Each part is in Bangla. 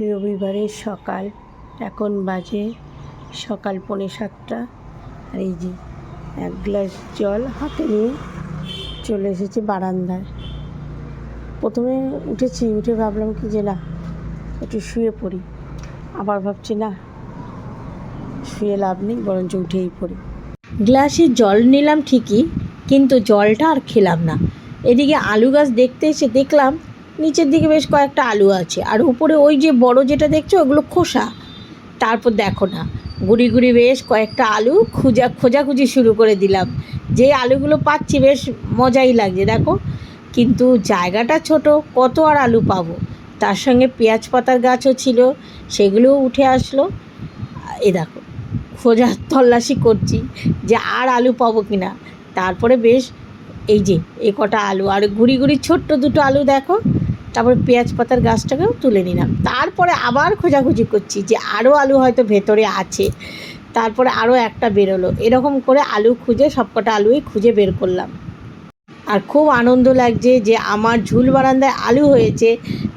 রবিবারের সকাল, এখন বাজে সকাল পৌনে সাতটা। আর এই যে এক গ্লাস জল হাতে নিয়ে চলে এসেছি বারান্দায়। প্রথমে উঠেছি, উঠে ভাবলাম কি যে না, একটু শুয়ে পড়ি। আবার ভাবছি না, শুয়ে লাভ নেই, বরঞ্চ উঠেই পড়ি। গ্লাসে জল নিলাম ঠিকই, কিন্তু জলটা আর খেলাম না। এদিকে আলু গাছ দেখতে এসে দেখলাম নিচের দিকে বেশ কয়েকটা আলু আছে। আর উপরে ওই যে বড় যেটা দেখছ, ওগুলো খোসা। তারপর দেখো না, গুড়ি গুড়ি বেশ কয়েকটা আলু খুঁজা খোঁজাখুঁজি শুরু করে দিলাম। যে আলুগুলো পাচ্ছি বেশ মজাই লাগছে, দেখো। কিন্তু জায়গাটা ছোট, কত আর আলু পাবো? তার সঙ্গে পেঁয়াজ পাতার গাছও ছিল, সেগুলোও উঠে আসলো। এ দেখো খোঁজা তল্লাশি করছি যে আর আলু পাবো কি না তারপরে বেশ, এই যে, এ কটা আলু। আর গুড়ি গুড়ি ছোট্ট দুটো আলু দেখো তারপরে পেঁয়াজ পাতার গাছটাকেও তুলে নিলাম। তারপরে আবার খোঁজাখুঁজি করছি যে আরও আলু হয়তো ভেতরে আছে। তারপরে আরও একটা বেরোলো। এরকম করে আলু খুঁজে সবকটা আলুই খুঁজে বের করলাম। আর খুব আনন্দ লাগছে যে আমার ঝুল বারান্দায় আলু হয়েছে।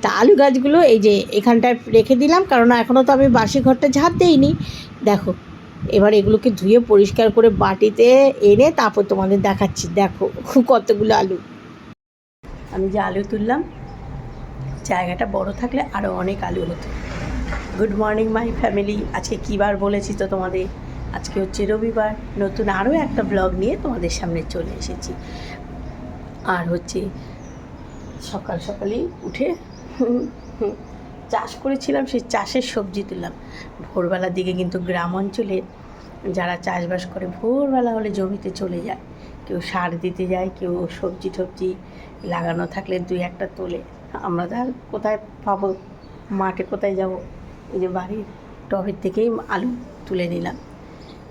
তা আলু গাছগুলো এই যে এখানটায় রেখে দিলাম কারণ এখনও তো আমি বাসি ঘরটা ঝাঁট দিইনি। দেখো, এবার এগুলোকে ধুয়ে পরিষ্কার করে বাটিতে এনে তারপর তোমাদের দেখাচ্ছি। দেখো কতগুলো আলু। আমি যে আলু তুললাম জায়গাটা বড় থাকলে আরও অনেক আলু হতো। গুড মর্নিং মাই ফ্যামিলি আজকে কী বার বলেছি তো তোমাদের? আজকে হচ্ছে রবিবার। নতুন আরও একটা ব্লগ নিয়ে তোমাদের সামনে চলে এসেছি। আর হচ্ছে সকাল সকালেই উঠে চাষ করেছিলাম, সেই চাষের সবজি তুললাম। ভোরবেলার দিকে কিন্তু গ্রাম অঞ্চলে যারা চাষবাস করে, ভোরবেলা হলে জমিতে চলে যায়। কেউ সার দিতে যায়, কেউ সবজি টবজি লাগানো থাকলে দুই একটা তোলে। আমরা আর কোথায় পাবো? মাঠে কোথায় যাব? এই যে বাড়ির টবের থেকেই আলু তুলে নিলাম।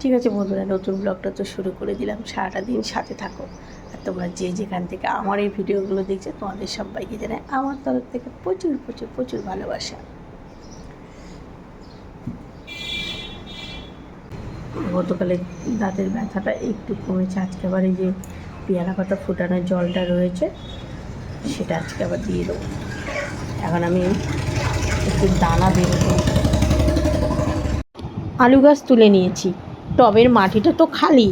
ঠিক আছে বন্ধুরা, নতুন ব্লগটা তো শুরু করে দিলাম। সারাটা দিন সাথে থাকো। আর তোমরা যে যেখান থেকে আমার এই ভিডিওগুলো দেখছ, তোমাদের সবাইকে জানাই আমার তরফ থেকে প্রচুর প্রচুর প্রচুর ভালোবাসা। গতকালে দাঁতের ব্যথাটা একটু কমেছে। আজকে আবার এই যে পেয়ারা পাতা ফুটানোর জলটা রয়েছে সেটা আজকে আবার দিয়ে দেবো। এখন আমি একটু দানা বের আলু গাছ তুলে নিয়েছি। টবের মাটিটা তো খালি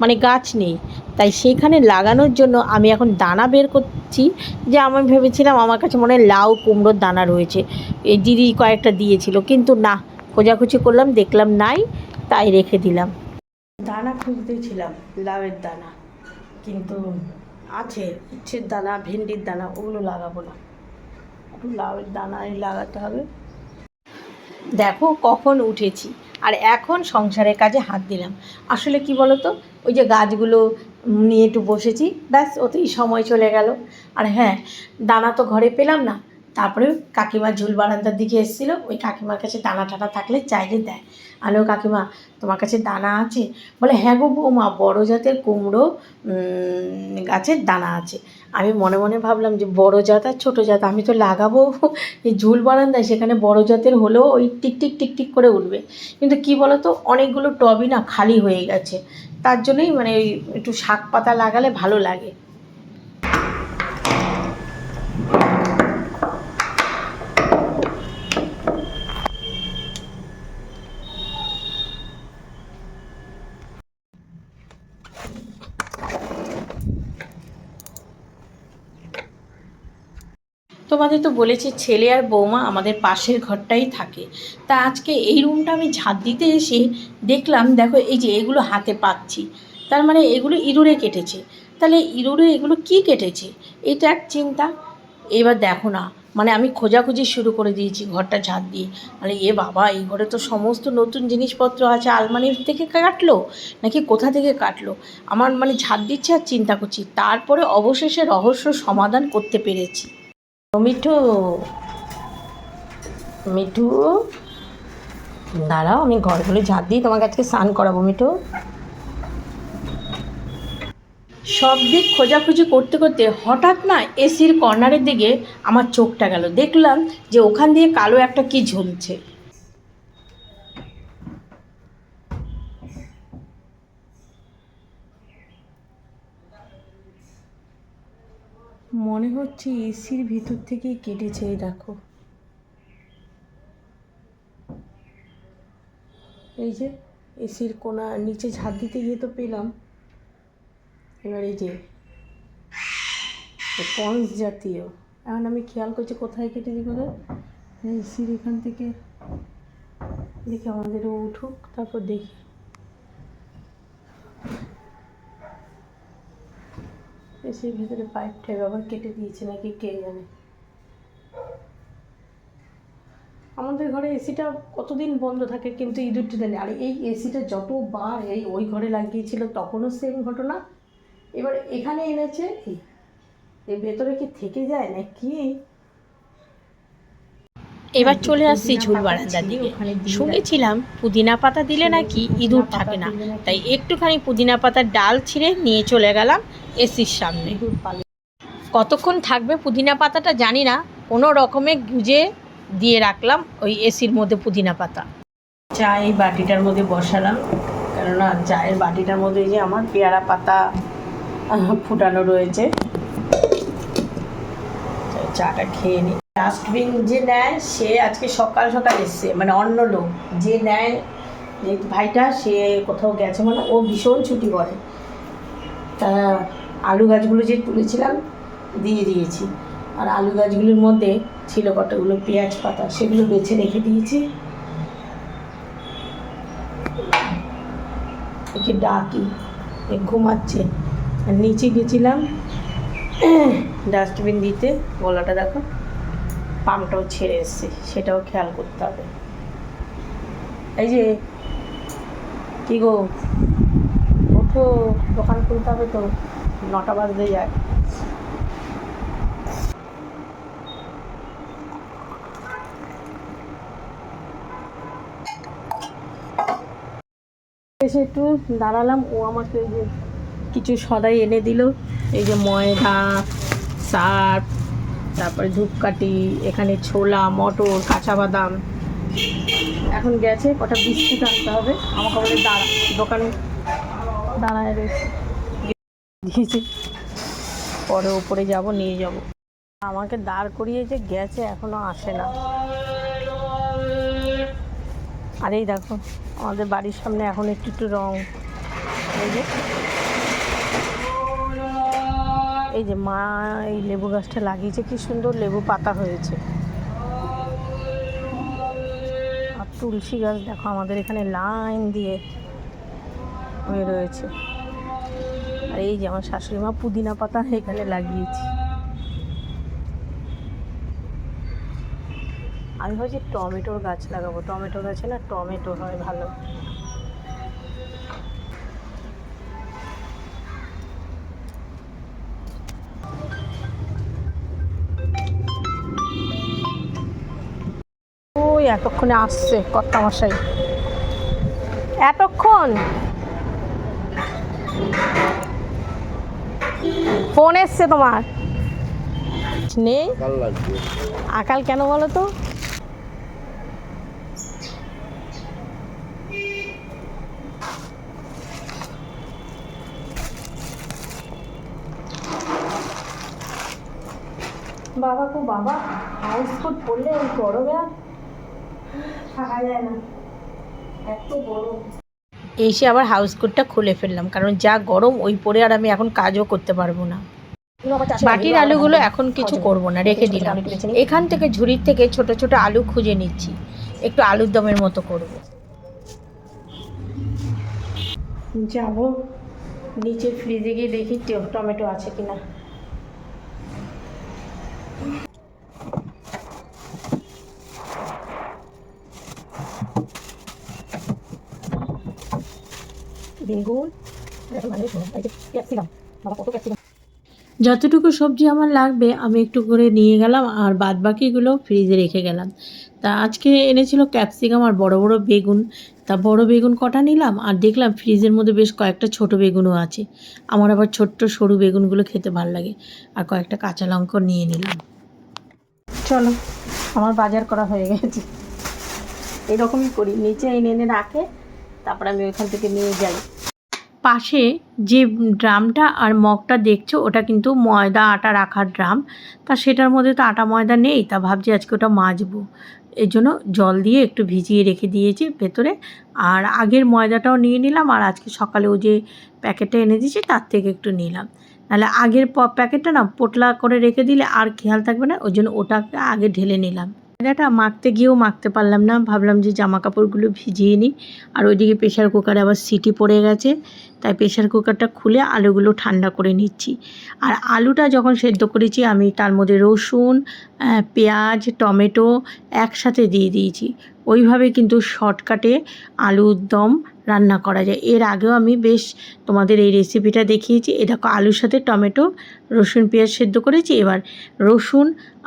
মানে গাছ নেই। তাই সেইখানে লাগানোর জন্য আমি এখন দানা বের করছি। যে আমি ভেবেছিলাম আমার কাছে মনে হয় লাউ কুমড়োর দানা রয়েছে। এই দিদি কয়েকটা দিয়েছিল কিন্তু না খোঁজাখুঁজি করলাম দেখলাম নাই তাই রেখে দিলাম। দানা খুঁজতেছিলাম লাউয়ের দানা। কিন্তু আছে উচ্ছের দানা, ভেন্ডির দানা, ওগুলো লাগাবো না। একটু লাউয়ের দানাই লাগাতে হবে। দেখো কখন উঠেছি, আর এখন সংসারের কাজে হাত দিলাম। আসলে কি বলো তো ওই যে গাছগুলো নিয়ে একটু বসেছি, ব্যাস অতই সময় চলে গেল। আর হ্যাঁ দানা তো ঘরে পেলাম না তারপরে কাকিমা ঝুল বারান্দার দিকে এসেছিল, ওই কাকিমার কাছে দানা টানা থাকলে চাইলে দেয়। আলো কাকিমা, তোমার কাছে দানা আছে? বলে হ্যাঁ গো বৌমা, বড়ো জাতের কুমড়ো গাছের দানা আছে। আমি মনে মনে ভাবলাম যে, বড় জাত আর ছোটো জাত, আমি তো লাগাবো এই ঝুল বারান্দায়, সেখানে বড় জাতের হলেও ওই টিকটিক টিকটিক করে উঠবে। কিন্তু কি বলো তো অনেকগুলো টবই না খালি হয়ে গেছে। তার জন্যই মানে ওই একটু শাক পাতা লাগালে ভালো লাগে। তোমাদের তো বলেছি, ছেলে আর বৌমা আমাদের পাশের ঘরটাই থাকে। তা আজকে এই রুমটা আমি ঝাঁট দিতে এসে দেখলাম, দেখো এই যে এগুলো হাতে পাচ্ছি। তার মানে এগুলো ইঁদুরে কেটেছে। তাহলে ইঁদুরে এগুলো কি কেটেছে? এটা এক চিন্তা। এবার দেখো না মানে আমি খোঁজাখুঁজি শুরু করে দিয়েছি ঘরটা ঝাঁট দিয়ে। মানে এ বাবা, এই ঘরে তো সমস্ত নতুন জিনিসপত্র আছে, আলমারির থেকে কাটলো নাকি কোথা থেকে কাটলো? আমার মানে ঝাঁট দিচ্ছে আর চিন্তা করছি। তারপরে অবশেষে রহস্য সমাধান করতে পেরেছি। মিঠু। মিঠু, দাঁড়াও, আমি ঘরগুলো ঝাঁট দিই তোমাকে আজকে স্নান করাবো, মিঠু। সব দিক খোঁজাখুঁজি করতে করতে হঠাৎ না এসির কর্নারের দিকে আমার চোখটা গেল। দেখলাম যে ওখান দিয়ে কালো একটা কি ঝুলছে। মনে হচ্ছে এসির ভিতর থেকেই কেটেছে এই দেখো। এই যে এসির কোনা নিচে ঝাঁপ দিতে গিয়ে তো পেলাম। এবার এই যে পঞ্চ জাতীয়। এখন আমি খেয়াল করছি কোথায় কেটেছি কোথায় এসির এখান থেকে। দেখি আমাদেরও উঠুক, তারপর দেখি। এসির ভিতরে পাইপটা আবার কেটে দিয়েছে নাকি কে জানে? আমাদের ঘরে এসিটা কতদিন বন্ধ থাকে কিন্তু ইঁদুর টেনে নেই। আর এই এসিটা যতবার এই ওই ঘরে লাগিয়েছিল তখনও সেম ঘটনা। এবার এখানে এনেছে এই ভেতরে কি থেকে যায় না কি এবার চলে আসছি ঝুল বারান্দার দিকে। শুনেছিলাম পুদিনা পাতা দিলে নাকি ইঁদুর থাকে না। তাই একটুখানি পুদিনা পাতার ডাল ছিঁড়ে নিয়ে চলে গেলাম এসির সামনে। কতক্ষণ থাকবে পুদিনা পাতাটা জানি না। কোনো রকমে গুজে দিয়ে রাখলাম ওই এসির মধ্যে পুদিনা পাতা। চা এই বাটিটার মধ্যে বসালাম। কেননা চায়ের বাটিটার মধ্যে যে আমার পেয়ারা পাতা ফুটানো রয়েছে চাটা খেয়ে নিই ডাস্টবিন যে নেয়, সে আজকে সকাল সকাল এসছে মানে অন্য লোক। যে নেয়, যে ভাইটা, সে কোথাও গেছে মানে ও ভীষণ ছুটি করে। তা আলু গাছগুলো যে তুলেছিলাম, দিয়ে দিয়েছি। আর আলু গাছগুলোর মধ্যে ছিল কতগুলো পেঁয়াজ পাতা, সেগুলো বেছে রেখে দিয়েছি। একে ডাকি ঘুমাচ্ছে। আর নিচে গেছিলাম ডাস্টবিন দিতে, গলাটা দেখো, পামটাও ছেড়ে এসছে, সেটাও খেয়াল করতে হবে। এই যে, কি গো? ওঠো, দোকান খুলতে হবে তো, নটা বাজতে যায়। এসে একটু দাঁড়ালাম, ও আমাকে যে কিছু সদাই এনে দিল। এই যে ময়দা সার্ফ তারপরে ধূপকাঠি, এখানে ছোলা, মটর কাঁচা বাদাম এখন গেছে, কটা বিস্কুট আনতে হবে। আমাকে বলে, দাঁড়া, দোকানে দাঁড়ায় রয়েছে। পরে উপরে যাব, নিয়ে যাব। আমাকে দাঁড় করিয়ে যে গেছে, এখনও আসে না। আর, এই দেখো, আমাদের বাড়ির সামনে এখন একটু একটু রং। এই যে এই যে মা এই লেবু গাছটা লাগিয়েছে, কি সুন্দর লেবু পাতা হয়েছে। আর তুলসী গাছ দেখো, আমাদের এখানে লাইন দিয়ে হয়ে রয়েছে। আর এই যে আমার শাশুড়ি মা পুদিনা পাতা এখানে লাগিয়েছি। আমি ভাবছি টমেটোর গাছ লাগাবো। টমেটো গাছে না টমেটো হয় ভালো। এতক্ষণে আসছে কর্তা মশাই এতক্ষণ? ফোন এসছে তোমার। নেই? আকাল কেন বলো তো? বাবা গো বাবা হাউস কোট পরলে গরমে আর থাকা যায় না এত গরম এসে আবার হাউস কোটটা খুলে ফেললাম কারণ যা গরম ওই পরে আর আমি এখন কাজও করতে পারব না। বাটির আলুগুলো এখন কিছু করব না রেখে দিলাম। এখান থেকে ঝুড়ির থেকে ছোট ছোট আলু খুঁজে নিচ্ছি একটু আলুর দমের মতো করব। যাব। নিচে ফ্রিজে গিয়ে দেখি টমেটো আছে কিনা। বেগুন যতটুকু সবজি আমার লাগবে আমি একটু করে নিয়ে গেলাম আর বাদ বাকিগুলো ফ্রিজে রেখে গেলাম। তা আজকে এনেছিল ক্যাপসিকাম আর বড় বড় বেগুন। তা বড় বেগুন কটা নিলাম আর দেখলাম ফ্রিজের মধ্যে বেশ কয়েকটা ছোট বেগুনও আছে। আমার আবার ছোট্ট সরু বেগুনগুলো খেতে ভালো লাগে আর কয়েকটা কাঁচা লঙ্কা নিয়ে নিলাম। চলো আমার বাজার করা হয়ে গেছে। এরকমই করি নিচে এনে এনে রাখে তারপর আমি ওইখান থেকে নিয়ে যাই। পাশে যে ড্রামটা আর মগটা দেখছ, ওটা কিন্তু ময়দা আটা রাখার ড্রাম। তা সেটার মধ্যে তো আটা ময়দা নেই, তা ভাবছি আজকে ওটা মাজবো। এর জন্য জল দিয়ে একটু ভিজিয়ে রেখে দিয়েছি ভেতরে। আর আগের ময়দাটাও নিয়ে নিলাম, আর আজকে সকালে ও যে প্যাকেটটা এনে দিয়েছি তার থেকে একটু নিলাম। নাহলে আগের প্যাকেটটা না, পোটলা করে রেখে দিলে আর খেয়াল থাকবে না, ওই জন্য ওটাকে আগে ঢেলে নিলাম। ময়দাটা মাখতে গিয়েও মাখতে পারলাম না। ভাবলাম যে জামা কাপড়গুলো ভিজিয়ে নিই। আর ওইদিকে প্রেশার কুকারে আবার সিটি পড়ে গেছে। তাই প্রেশার কুকারটা খুলে আলুগুলো ঠান্ডা করে নিচ্ছি। আর আলুটা যখন সেদ্ধ করেছি, আমি তার মধ্যে রসুন পেঁয়াজ, টমেটো একসাথে দিয়ে দিয়েছি। ওইভাবে কিন্তু শর্টকাটে আলুর দম রান্না করা যায়। এর আগেও আমি বেশ তোমাদের এই রেসিপিটা দেখিয়েছি। এ দেখো, আলুর সাথে টমেটো, রসুন, পেঁয়াজ সেদ্ধ করেছি। এবার রসুন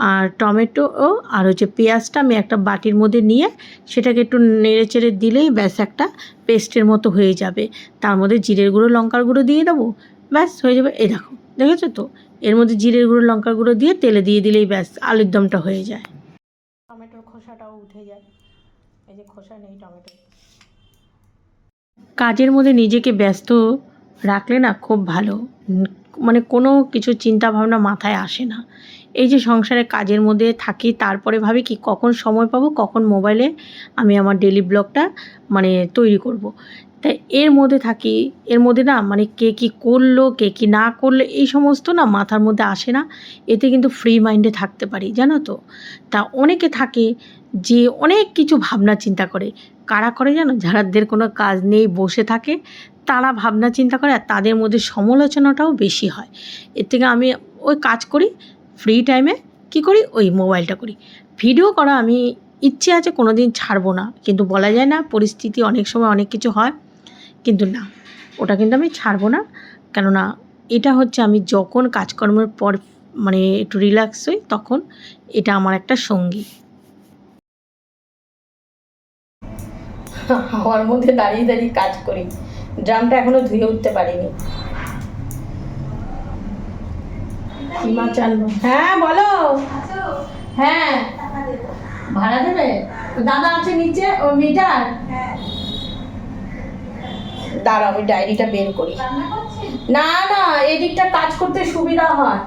আর টমেটো ও আর হচ্ছে পেঁয়াজটা আমি একটা বাটির মধ্যে নিয়ে সেটাকে একটু নেড়ে চেড়ে দিলেই ব্যাস একটা পেস্টের মতো হয়ে যাবে। তার মধ্যে জিরের গুঁড়ো, লঙ্কার গুঁড়ো দিয়ে দেবো। ব্যাস, হয়ে যাবে। এ দেখো, দেখেছ তো? এর মধ্যে জিরের গুঁড়ো, লঙ্কার গুঁড়ো দিয়ে তেলে দিয়ে দিলেই ব্যাস আলুর দমটা হয়ে যায়। টমেটোর খোসাটাও উঠে যায়। এই যে খোসা নেই, টমেটো। কাজের মধ্যে নিজেকে ব্যস্ত রাখলে না খুব ভালো। মানে কোনো কিছু চিন্তা ভাবনা মাথায় আসে না। এই যে সংসারে কাজের মধ্যে থাকি, তারপরে ভাবি কি, কখন সময় পাবো, কখন মোবাইলে আমি আমার ডেলি ব্লগটা মানে তৈরি করব। তাই এর মধ্যে থাকি, এর মধ্যে না মানে কে কী করল, কে কী না করল, এই সমস্ত না মাথার মধ্যে আসে না। এতে কিন্তু ফ্রি মাইন্ডে থাকতে পারি, জানো তো? তা অনেকে থাকে যে অনেক কিছু ভাবনা চিন্তা করে। কারা করে জানো? যারাদের কোনো কাজ নেই, বসে থাকে, তারা ভাবনা চিন্তা করে আর তাদের মধ্যে সমালোচনাটাও বেশি হয়। এর থেকে আমি ওই কাজ করি ফ্রি টাইমে কি করি? ওই মোবাইলটা করি। ভিডিও করা আমি ইচ্ছে আছে কোনো দিন ছাড়বো না। কিন্তু বলা যায় না, পরিস্থিতি অনেক সময় অনেক কিছু হয়, কিন্তু না, ওটা কিন্তু আমি ছাড়বো না। কেননা এটা হচ্ছে আমি যখন কাজকর্মের পর মানে একটু রিল্যাক্স হই, তখন এটা আমার একটা সঙ্গী। হাওয়ার মধ্যে দাঁড়িয়ে দাঁড়িয়ে কাজ করি। ড্রামটা এখনও ধুয়ে উঠতে পারিনি। হ্যাঁ বলো। হ্যাঁ। ভাড়া দেবে? দাদা আছে নিচে, ও মিটার? দাঁড়া আমি ডায়েরিটা বের করি। না না এই দিকটা কাজ করতে সুবিধা হয়।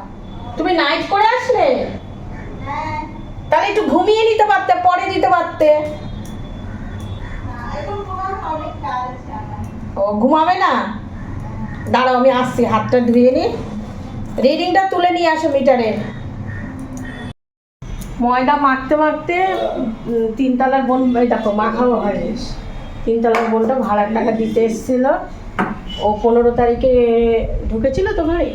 তুমি নাইট করে আসলে? তাহলে একটু ঘুমিয়ে নিতে পারতে, পরে দিতে পারতে। ও, ঘুমাবে না? দাঁড়াও, আমি আসছি। হাতটা ধুয়ে নি। রিডিংটা তুলে নিয়ে আসো মিটারে। ময়দা মাখতে মাখতে তিনতলার বোন দেখো, মাখাও হয়নি তিনতলার বোনটা ভাড়ার টাকা দিতে এসেছিল। ও পনেরো তারিখে ঢুকেছিল তো ভাই?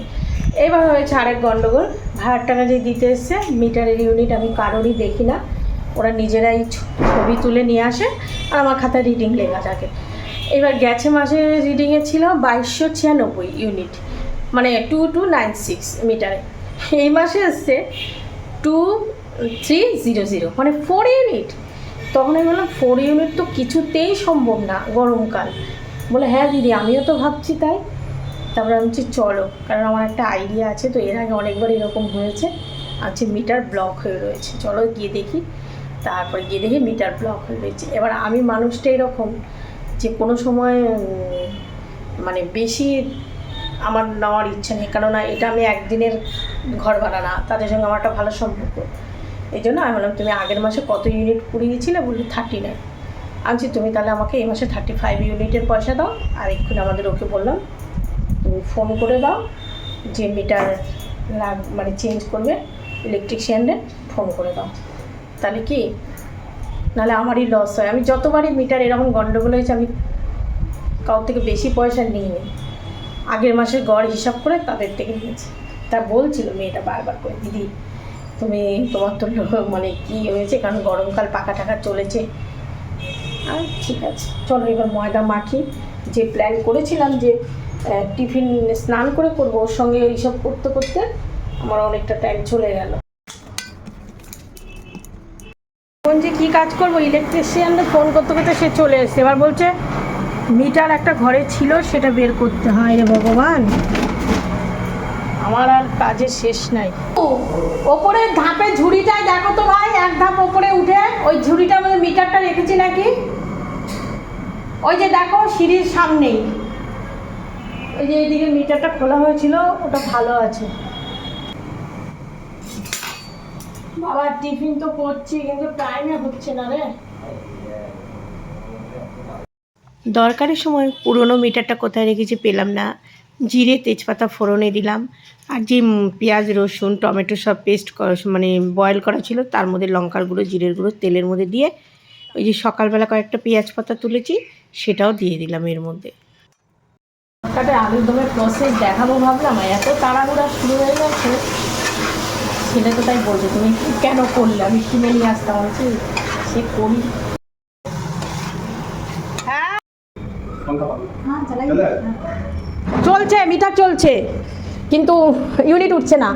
এবার হয়েছে আরেক গন্ডগোল। ভাড়ার টাকা যে দিতে এসছে, মিটারের ইউনিট আমি কারোরই দেখি না। ওরা নিজেরাই ছবি তুলে নিয়ে আসে আর আমার খাতায় রিডিং লেখা থাকে। এবার গেছে মাসে রিডিংয়ে ছিল বাইশশো ছিয়ানব্বই ইউনিট মানে টু টু নাইন সিক্স মিটারে এই মাসে এসছে টু থ্রি জিরো জিরো মানে ফোর ইউনিট তখন আমি বললাম ফোর ইউনিট তো কিছুতেই সম্ভব না গরমকাল। বলে হ্যাঁ দিদি, আমিও তো ভাবছি তাই। তারপরে আমি বলছি, চলো, কারণ আমার একটা আইডিয়া আছে। তো এর আগে অনেকবার এরকম হয়েছে। আছে মিটার ব্লক হয়ে রয়েছে। চলো গিয়ে দেখি। তারপরে গিয়ে দেখি মিটার ব্লক হয়ে রয়েছে। এবার আমি মানুষটা এরকম যে কোনো সময় মানে বেশি আমার নেওয়ার ইচ্ছা নেই। কেননা এটা আমি একদিনের ঘর ভাড়া না, তাদের সঙ্গে আমার একটা ভালো সম্পর্ক। এই জন্য আমি বললাম, তুমি আগের মাসে কত ইউনিট পুড়িয়েছিলে বললি থার্টি নাইন আনছি তুমি তাহলে আমাকে এই মাসে থার্টি ফাইভ ইউনিটের পয়সা দাও। আর এক্ষুনি আমাদের ওকে বললাম, তুমি ফোন করে দাও যে মিটার মানে চেঞ্জ করবে ইলেকট্রিশিয়ানদের ফোন করে দাও। তাহলে কি? নাহলে আমারই লস হয়। আমি যতবারই মিটার এরকম গন্ডগোল হয়েছে, আমি কাউ থেকে বেশি পয়সা নিইনি। আগের মাসের গড় হিসাব করে তাদের থেকে নিয়েছি। তা বলছিল মেয়েটা বারবার করে, দিদি, তুমি তোমার তো মানে কি হয়েছে? কারণ গরমকাল পাকা টাকা চলেছে। আর ঠিক আছে, চলো এবার ময়দা মাখি। যে প্ল্যান করেছিলাম যে টিফিন স্নান করে করব, ওর সঙ্গে এইসব করতে করতে আমার অনেকটা টাইম চলে গেল এখন যে কী কাজ করব, ইলেকট্রিশিয়ানদের ফোন করতে করতে সে চলে এসছে। এবার বলছে, মিটার একটা ঘরে ছিল, সেটা বের করতে হয় রে ভগবান। আমার আর কাজের শেষ নাই। ওপরে ধাপে ঝুড়িটায় দেখো তো ভাই, এক ধাপ ওপরে উঠে, ওই ঝুড়িটার মধ্যে মিটারটা রেখেছি নাকি? ওই যে দেখো, সিঁড়ির সামনেই। ওই যে এইদিকে মিটারটা খোলা হয়েছিল, ওটা ভালো আছে। বাবা টিফিন তো করছি কিন্তু টাইমে হচ্ছে না রে। দরকারের সময় পুরনো মিটারটা কোথায় রেখেছি পেলাম না। জিরে তেজপাতা ফোড়নে দিলাম। আর যে পেঁয়াজ রসুন টমেটো সব পেস্ট মানে বয়েল করা ছিল তার মধ্যে লঙ্কার গুঁড়ো জিরের গুঁড়ো তেলের মধ্যে দিয়ে ওই যে সকালবেলা কয়েকটা পেঁয়াজ পাতা তুলেছি সেটাও দিয়ে দিলাম এর মধ্যে। তরকাটা আলুর দমের প্রসেস দেখাবো ভাবলাম এত তাড়াহুড়া শুরু হয়ে গেছে। ছেলে তো তাই বলছে তুমি কেন করলে? আমি কিনে নিয়ে আসতাম বলছি সে করি। চলছে মিটার চলছে কিন্তু ইউনিট উঠছে না।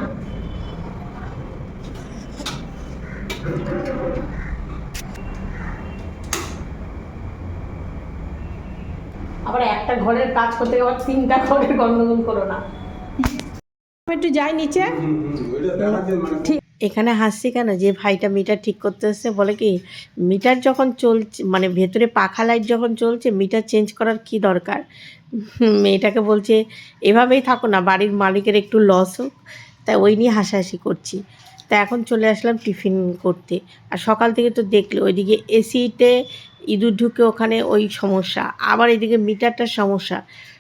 আবার একটা ঘরের কাজ করতে আবার তিনটা ঘরের গন্ডগোল করো না। একটু যাই নিচে। ঠিক। এখানে হাসছি কেন? যে ভাইটা মিটার ঠিক করতে এসছে, বলে কি, মিটার যখন চলছে মানে ভেতরে পাখা লাইট যখন চলছে, মিটার চেঞ্জ করার কি দরকার? মেয়েটাকে বলছে, এভাবেই থাকো না, বাড়ির মালিকের একটু লস হোক। তাই ওই নিয়ে হাসাহাসি করছি। তা এখন চলে আসলাম টিফিন করতে। আর সকাল থেকে তো দেখলে, ওইদিকে এসিতে ইঁদুর ঢুকে ওখানে ওই সমস্যা। আবার এদিকে মিটারটার সমস্যা।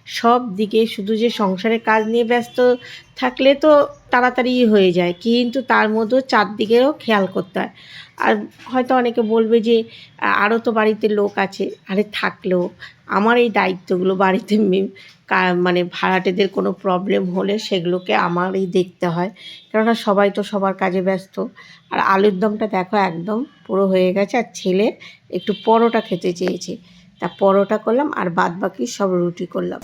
সব দিকে শুধু যে সংসারের কাজ নিয়ে ব্যস্ত থাকলে তো তাড়াতাড়ি হয়ে যায়, কিন্তু তার মধ্যেও চারদিকেও খেয়াল করতে হয়। আর হয়তো অনেকে বলবে যে আরও তো বাড়িতে লোক আছে, আরে থাকলেও আমার এই দায়িত্বগুলো বাড়িতে মানে ভাড়াটেদের কোনো প্রবলেম হলে সেগুলোকে আমারই দেখতে হয়। কেননা সবাই তো সবার কাজে ব্যস্ত। আর আলুর দমটা দেখো একদম পুরো হয়ে গেছে আর ছেলে একটু পরোটা খেতে চেয়েছে। তা পরোটা করলাম আর বাদ বাকি সব রুটি করলাম।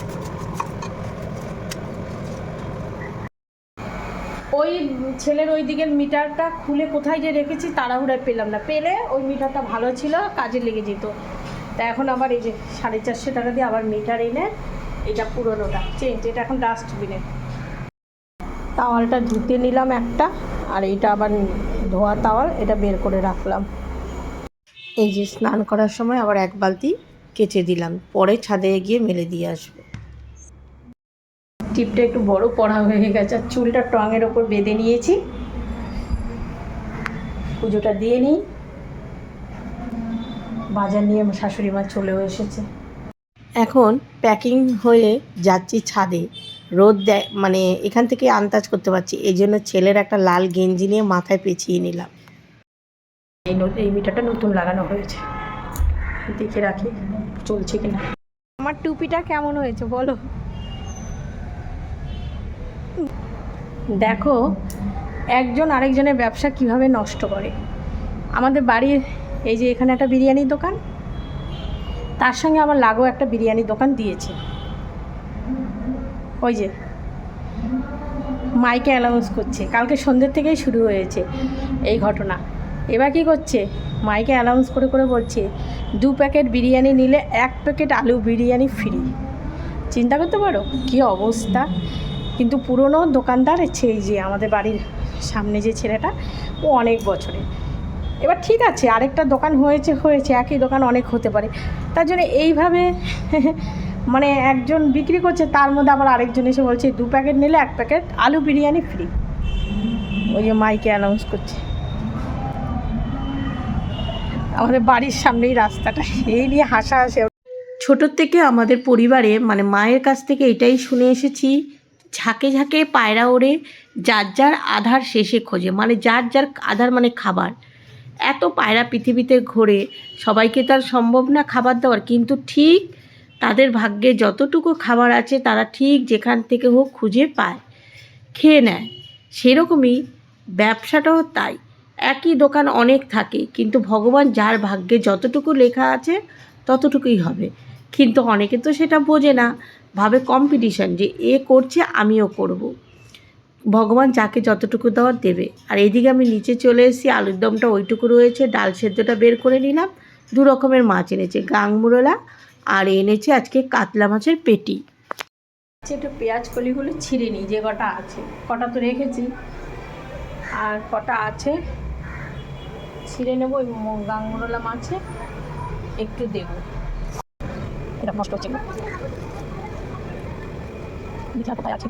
ওই ছেলের ওই দিকের মিটারটা খুলে কোথায় যে রেখেছি তাড়াহুড়ায় পেলাম না। পেলে ওই মিটারটা ভালো ছিল, কাজে লেগে যেত। তা এখন আবার এই যে সাড়ে চারশো টাকা দিয়ে আবার মিটার এনে এটা পুরোনোটা চেঞ্জ এটা এখন ডাস্টবিনে তাওয়ালটা ধুতে নিলাম একটা, আর এটা আবার ধোয়া তাওয়াল, এটা বের করে রাখলাম। এই যে স্নান করার সময় আবার এক বালতি কেচে দিলাম, পরে ছাদে গিয়ে মেলে দিয়ে আসব। টিপটা একটু বড় পড়া হয়ে গেছে, আর চুলটা টঙের ওপর বেঁধে নিয়েছি। পুজোটা দিয়ে নিই। বাজার নিয়ে শাশুড়ি মা চলেও এসেছে। এখন প্যাকিং হয়ে যাচ্ছি ছাদে। রোদ দেয় মানে এখান থেকে আন্দাজ করতে পারছি এই জন্য ছেলের একটা লাল গেঞ্জি নিয়ে মাথায় পেঁচিয়ে নিলাম। এই এই মিটারটা নতুন লাগানো হয়েছে। দেখে রাখি চলছে কিনা। আমার টুপিটা কেমন হয়েছে বলো? দেখো একজন আরেকজনের ব্যবসা কীভাবে নষ্ট করে? আমাদের বাড়ির এই যে এখানে একটা বিরিয়ানির দোকান। তার সঙ্গে আমার লাগো একটা বিরিয়ানির দোকান দিয়েছে। ওই যে, মাইকে অ্যানাউন্স করছে। কালকে সন্ধ্যের থেকেই শুরু হয়েছে এই ঘটনা। এবার কী করছে? মাইকে অ্যানাউন্স করে করে বলছে, দু প্যাকেট বিরিয়ানি নিলে এক প্যাকেট আলু বিরিয়ানি ফ্রি চিন্তা করতে পারো? কী অবস্থা? কিন্তু পুরনো দোকানদার এই যে আমাদের বাড়ির সামনে যে ছেলেটা, ও অনেক বছরে এবার ঠিক আছে, আরেকটা দোকান হয়েছে হয়েছে, একই দোকান অনেক হতে পারে। তার জন্য এইভাবে মানে একজন বিক্রি করছে, তার মধ্যে আবার আরেকজন এসে বলছে, দু প্যাকেট নিলে এক প্যাকেট আলু বিরিয়ানি ফ্রি ওই যে মাইকে অ্যানাউন্স করছে। আমাদের বাড়ির সামনেই রাস্তাটা। এই নিয়ে হাসা হাসে। ছোটোর থেকে আমাদের পরিবারে মানে মায়ের কাছ থেকে এটাই শুনে এসেছি, ঝাঁকে ঝাঁকে পায়রা ওড়ে, যার যার আধার শেষে খোঁজে মানে যার যার আধার মানে খাবার। এত পায়রা পৃথিবীতে ঘোরে, সবাইকে তার সম্ভব না খাবার দেওয়ার। কিন্তু ঠিক তাদের ভাগ্যে যতটুকু খাবার আছে, তারা ঠিক যেখান থেকে হোক খুঁজে পায়, খেয়ে নেয়। সেরকমই ব্যবসাটাও তাই। একই দোকান অনেক থাকে, কিন্তু ভগবান যার ভাগ্যে যতটুকু লেখা আছে, ততটুকুই হবে। কিন্তু অনেকে তো সেটা বোঝে না, ভাবে কম্পিটিশন যে এ করছে, আমিও করব। ভগবান যাকে যতটুকু দেওয়ার দেবে। আর এদিকে আমি নিচে চলে এসেছি আলুর দমটা ওইটুকু রয়েছে ডাল সেদ্ধটা বের করে নিলাম দু রকমের মাছ এনেছে গাংমুরলা আর এনেছে আজকে কাতলা মাছের পেটি। আচ্ছা, একটু পেঁয়াজ কলিগুলো ছিঁড়ে নিই যে কটা আছে কটা তো রেখেছি। আর কটা আছে ছিঁড়ে নেব ওই গাংমরলা মাছে একটু দেবো। এটা নষ্ট হচ্ছে। আছে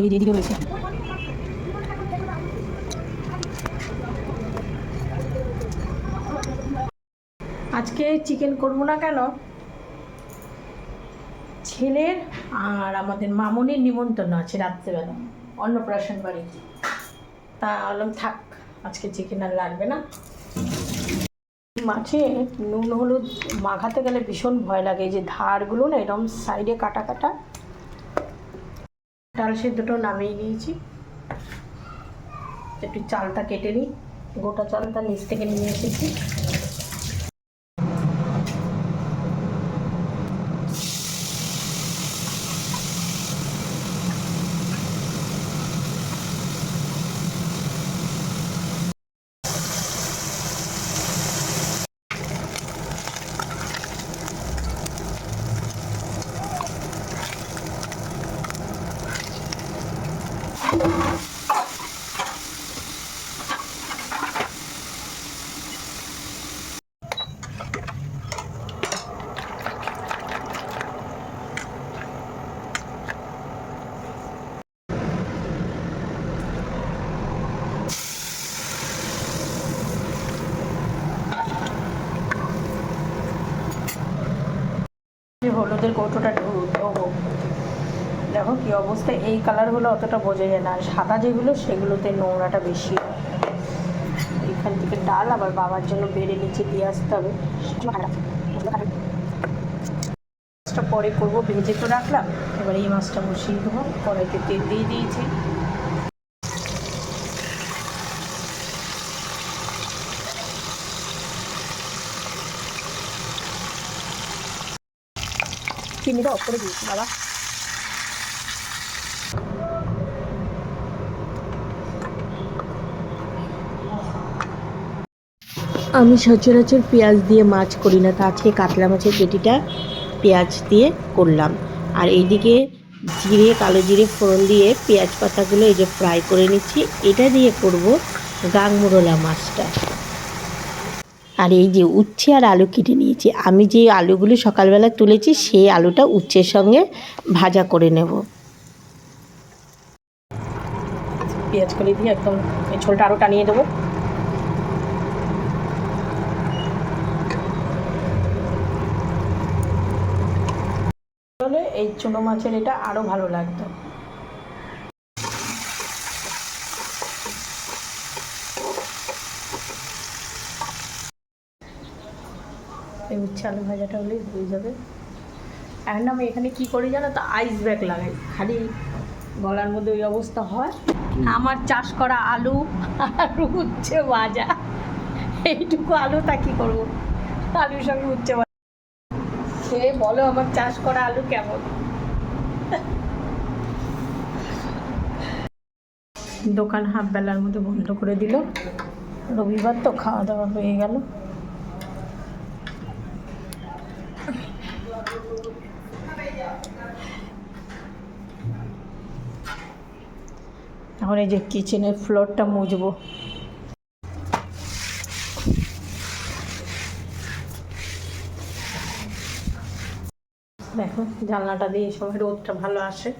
এই রয়েছে। আজকে চিকেন করব না কেন? ছেলের আর আমাদের মামনির নিমন্ত্রণ আছে রাত্রেবেলা, অন্নপ্রাশন বাড়ি তা বললাম, থাক, আজকে চিকেন আর লাগবে না। মাছে নুন, হলুদ মাখাতে গেলে ভীষণ ভয় লাগে যে ধারগুলো না এরকম সাইডে কাটা কাটা ডাল সেদ্ধটাও নামিয়ে নিয়েছি। একটু চালটা কেটে নিই। গোটা চালটা নিচ থেকে নিয়ে এসেছি যে হলুদের কৌটোটা ঢোবো দেখো কি অবস্থা, এই কালারগুলো অতটা বোঝা যায় না। আর সাদা যেগুলো, সেগুলোতে নোংরাটা বেশি। এখান থেকে ডাল আবার বাবার জন্য বেড়ে নিচে দিয়ে আসতে হবে। মাছটা পরে করব, ভেজে তো রাখলাম। এবার এই মাছটা বসিয়ে দেবো। কড়াইতে তেল দিয়ে দিয়েছি। আমি সচরাচর পেঁয়াজ দিয়ে মাছ করি না তা আজকে কাতলা মাছের পেটিটা পেঁয়াজ দিয়ে করলাম। আর এইদিকে জিরে, কালো জিরে ফোড়ন দিয়ে পেঁয়াজ পাতাগুলো এই যে ফ্রাই করে নিচ্ছি, এটা দিয়ে করব গাংমুরলা মাছটা। আর এই যে উচ্ছে আর আলু কেটে নিয়েছি, আমি যে আলুগুলো সকালবেলা তুলেছি সেই আলুটা উচ্ছের সঙ্গে ভাজা করে নেব। পেঁয়াজ করে দিয়ে একদম এই ঝোলটা আরও টানিয়ে দেবো। এই চুনো মাছের এটা আরও ভালো লাগতো। এই উচ্ছে আলু ভাজাটা হলেই হয়ে যাবে। এখন আমি এখানে কি করি জানো তো? আইস ব্যাগ লাগাই। খালি গলার মধ্যে ওই অবস্থা হয়। আমার চাষ করা আলু আর উচ্ছে ভাজা। এইটুকু আলু তা কি করব? আলুর সঙ্গে উচ্ছে ভাজা। সে বলো আমার চাষ করা আলু কেমন? দোকান হাফ বেলার মধ্যে বন্ধ করে দিল। রবিবার তো খাওয়া দাওয়া হয়ে গেল। এখন এই যে কিচেনের ফ্লোরটা মুজবো দেখো জানলাটা দিয়ে সবাই রোদটা ভালো আসে।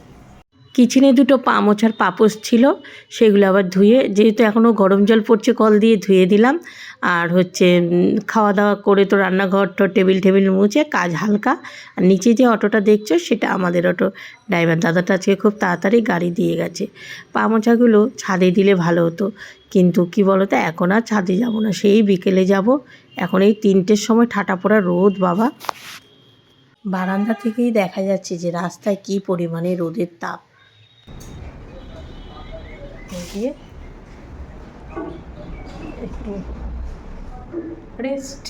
কিচেনে দুটো পা মোছার পাপোশ ছিল, সেগুলো আবার ধুয়ে, যেহেতু এখনও গরম জল পড়ছে, কল দিয়ে ধুয়ে দিলাম। আর হচ্ছে খাওয়া দাওয়া করে তো রান্নাঘর তো টেবিল টেবিল মুছে, কাজ হালকা। আর নিচে যে অটোটা দেখছ, সেটা আমাদের অটো ড্রাইভার। দাদাটা আজকে খুব তাড়াতাড়ি গাড়ি দিয়ে গেছে। পা মোছাগুলো ছাদে দিলে ভালো হতো। কিন্তু কি বলো তো এখন আর ছাদে যাব না। সেই বিকেলে যাব। এখন এই তিনটের সময় ঠাটা পড়া রোদ, বাবা। বারান্দা থেকেই দেখা যাচ্ছে যে রাস্তায় কি পরিমাণে রোদের তাপ। দিয়ে একটু রেস্ট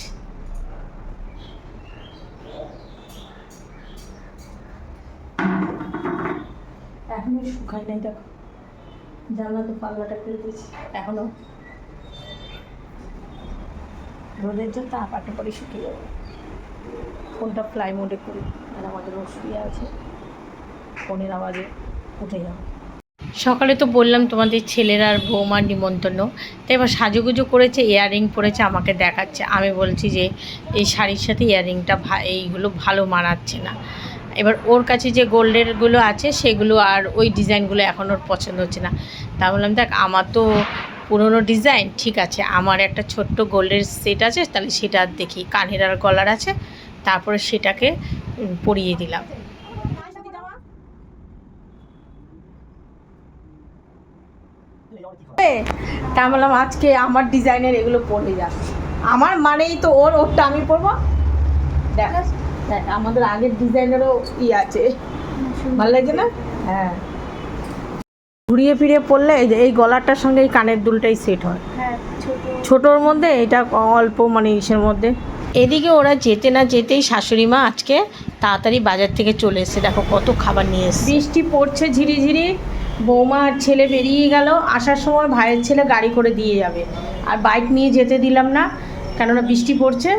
এখনও শুকাই নাই, দেখো। জানলা তো পাল্লাটা করে দিয়েছি এখনও রোদের জন্য তাপ আটে পরে শুকিয়ে যাবে। ফোনটা ফ্লাই মোডে করি আর আমাদের শুয়ে আছে। ফোনের আওয়াজে। উঠে যাবে সকালে তো বললাম তোমাদের ছেলের আর বৌমার নিমন্ত্রণ। তো এবার সাজুগুজু করেছে ইয়াররিং পরেছে, আমাকে দেখাচ্ছে। আমি বলছি যে, এই শাড়ির সাথে ইয়াররিংটা এইগুলো ভালো মানাচ্ছে না। এবার ওর কাছে যে গোল্ডেরগুলো আছে, সেগুলো আর ওই ডিজাইনগুলো এখন ওর পছন্দ হচ্ছে না। তা বললাম, দেখ, আমার তো পুরনো ডিজাইন ঠিক আছে। আমার একটা ছোট্ট গোল্ডের সেট আছে, তাহলে সেটা দেখি। কানের আর গলার আছে, তারপরে সেটাকে পরিয়ে দিলাম। তা বললাম আজকে আমার ডিজাইনের এগুলো পরে যা আমার মানেই তো ওর ওরটা আমি পরবো। দেখ দেখ আমাদের আগের ডিজাইনেরও ই আছে। ভালো লাগছে না? হ্যাঁ। ঘুরিয়ে ফিরিয়ে পড়লে এই যে এই গলাটার সঙ্গে এই কানের দুলটাই সেট হয়। হ্যাঁ ছোটোর মধ্যে এটা অল্প মানে ইসের মধ্যে। এদিকে ওরা যেতে না যেতেই শাশুড়ি মা আজকে তাড়াতাড়ি বাজার থেকে চলে এসেছে। দেখো কত খাবার নিয়ে এসেছে। বৃষ্টি পড়ছে ঝিরিঝিরি। বৌমা আর ছেলে বেরিয়ে গেল, আসার সময় ভাইয়ের ছেলে গাড়ি করে দিয়ে যাবে। আর বাইক নিয়ে যেতে দিলাম না, কেননা বৃষ্টি পড়ছে,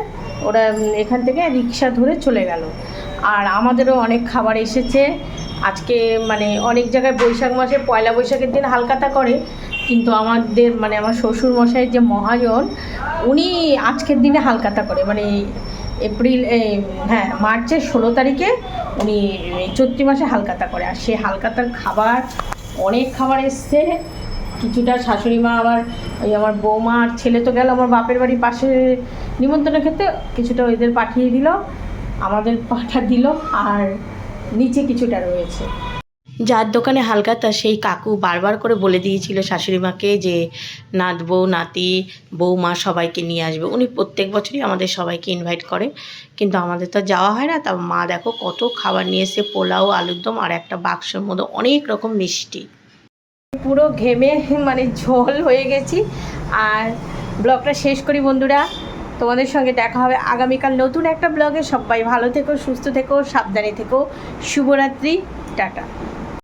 ওরা এখান থেকে রিক্সা ধরে চলে গেল। আর আমাদেরও অনেক খাবার এসেছে। আজকে মানে অনেক জায়গায় বৈশাখ মাসে, পয়লা বৈশাখের দিন হালকাতা করে, কিন্তু আমাদের মানে আমার শ্বশুর মশাইয়ের যে মহাজন, উনি আজকের দিনে হালকাতা করে। মানে এপ্রিল হ্যাঁ মার্চের ষোলো তারিখে উনি চৈত্রি মাসে হালকাতা করে। আর সে হালকাতার খাবার অনেক খাবার এসছে। কিছুটা শাশুড়ি মা আবার ওই আমার বৌমা আর ছেলে তো গেল, আমার বাপের বাড়ির পাশে নিমন্ত্রণ খেতে কিছুটা ওদের পাঠিয়ে দিল, আমাদের পাঠা দিল, আর নিচে কিছুটা রয়েছে। যার দোকানে হালকা হালকাতা সেই কাকু বারবার করে বলে দিয়েছিল শাশুড়ি মাকে যে, নাত বউ, নাতি, বৌমা সবাইকে নিয়ে আসবে। উনি প্রত্যেক বছরই আমাদের সবাইকে ইনভাইট করে কিন্তু আমাদের তো যাওয়া হয় না। তা মা দেখো কত খাবার নিয়ে এসে পোলাও, আলুর দম আর একটা বাক্সের মধ্যে অনেক রকম মিষ্টি। পুরো ঘেমে মানে ঝোল হয়ে গেছি। আর ব্লগটা শেষ করি বন্ধুরা। তোমাদের সঙ্গে দেখা হবে আগামীকাল নতুন একটা ব্লগে। সবাই ভালো থেকো, সুস্থ থেকো, সাবধানে থেকো। শুভরাত্রি। টাটা।